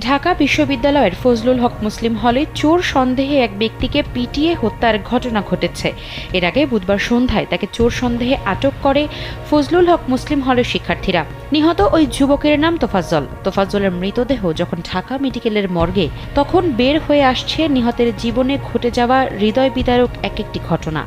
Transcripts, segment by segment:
ঢাকা বিশ্ববিদ্যালয়ের ফজলুল হক মুসলিম হলে চোর সন্দেহে এক ব্যক্তিকে পিটিয়ে হত্যার ঘটনা ঘটেছে। এর আগে বুধবার সন্ধ্যায় তাকে চোর সন্দেহে আটক করে ফজলুল হক মুসলিম হলের শিক্ষার্থীরা। নিহত ওই যুবকের নাম তোফাজ্জল। তোফাজ্জলের মৃতদেহ যখন ঢাকা মেডিকেলের মর্গে, তখন বের হয়ে আসছে নিহতের জীবনে ঘটে যাওয়া হৃদয় বিদারক এক একটি ঘটনা।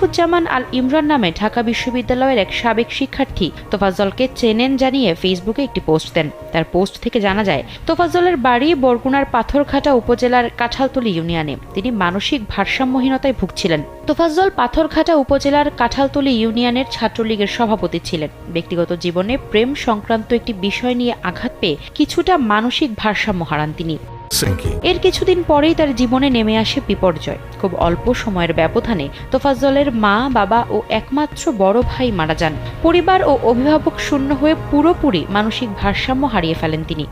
লুৎফুজ্জামান আল ইমরান নামে ঢাকা বিশ্ববিদ্যালয়ের এক সাবেক শিক্ষার্থী তোফাজ্জলকে চেনেন জানিয়ে ফেসবুকে একটি পোস্ট দেন। তার পোস্ট থেকে জানা যায়, তোফাজ্জলের বাড়ি বরগুনার পাথরঘাটা উপজেলার কাঁঠালতলী ইউনিয়নে। তিনি মানসিক ভারসাম্যহীনতায় ভুগছিলেন। তোফাজ্জল পাথরঘাটা উপজেলার কাঁঠালতলী ইউনিয়নের ছাত্রলীগের সভাপতি ছিলেন। ব্যক্তিগত জীবনে প্রেম সংক্রান্ত একটি বিষয় নিয়ে আঘাত পেয়ে কিছুটা মানসিক ভারসাম্য হারান তিনি। এর কিছুদিন পরেই তার জীবনে নেমে আসে বিপর্যয়। খুব অল্প সময়ের ব্যবধানে তোফাজ্জলের মা, বাবা ও একমাত্র বড় ভাই মারা যান। পরিবার ও অভিভাবক শূন্য হয়ে পুরোপুরি মানসিক ভারসাম্য হারিয়ে ফেলেন তিনি।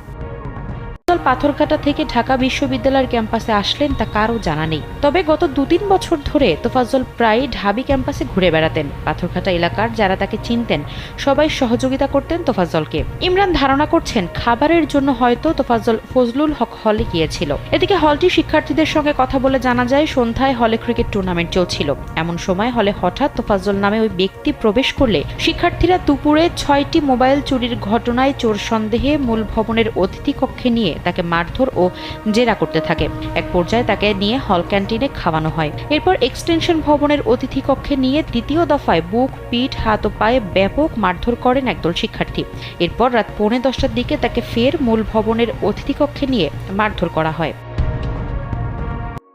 পাথরঘাটা থেকে ঢাকা বিশ্ববিদ্যালয়ের ক্যাম্পাসে আসলেন তা কারও জানা নেই। তবে গত দু তিন বছর ধরে তোফাজ্জল প্রায় ঢাবি ক্যাম্পাসে ঘুরে বেড়াতেন। পাথরঘাটা এলাকার যারা তাকে চিনতেন, সবাই সহযোগিতা করতেন তোফাজ্জলকে। ইমরান ধারণা করছেন, খাবারের জন্য হয়তো তোফাজ্জল ফজলুল হক হলে গিয়েছিল। এদিকে হলটি শিক্ষার্থীদের সঙ্গে কথা বলে জানা যায়, সন্ধ্যায় হলে ক্রিকেট টুর্নামেন্ট চলছিল। এমন সময় হলে হঠাৎ তোফাজ্জল নামে ওই ব্যক্তি প্রবেশ করলে শিক্ষার্থীরা দুপুরে ছয়টি মোবাইল চুরির ঘটনায় চোর সন্দেহে মূল ভবনের অতিথি কক্ষে নিয়ে তাকে মারধর ও জেরা করতে থাকে। এক পর্যায়ে তাকে নিয়ে হল ক্যান্টিনে খাওয়ানো হয়। এরপর এক্সটেনশন ভবনের অতিথি কক্ষে নিয়ে দ্বিতীয় দফায় বুক, পিঠ, হাত ও পায়ে ব্যাপক মারধর করেন একদল শিক্ষার্থী। এরপর রাত পৌনে দশটার দিকে তাকে ফের মূল ভবনের অতিথি কক্ষে নিয়ে মারধর করা হয়।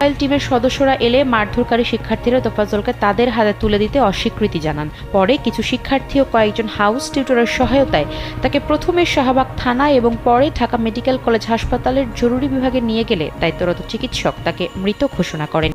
মোবাইল টিমের সদস্যরা এলে মারধরকারী শিক্ষার্থীরা তোফাজলকে তাদের হাতে তুলে দিতে অস্বীকৃতি জানান। পরে কিছু শিক্ষার্থী ও কয়েকজন হাউস টিউটরের সহায়তায় তাকে প্রথমে শাহবাগ থানা এবং পরে ঢাকা মেডিকেল কলেজ হাসপাতালের জরুরি বিভাগে নিয়ে গেলে দায়িত্বরত চিকিৎসক তাকে মৃত ঘোষণা করেন।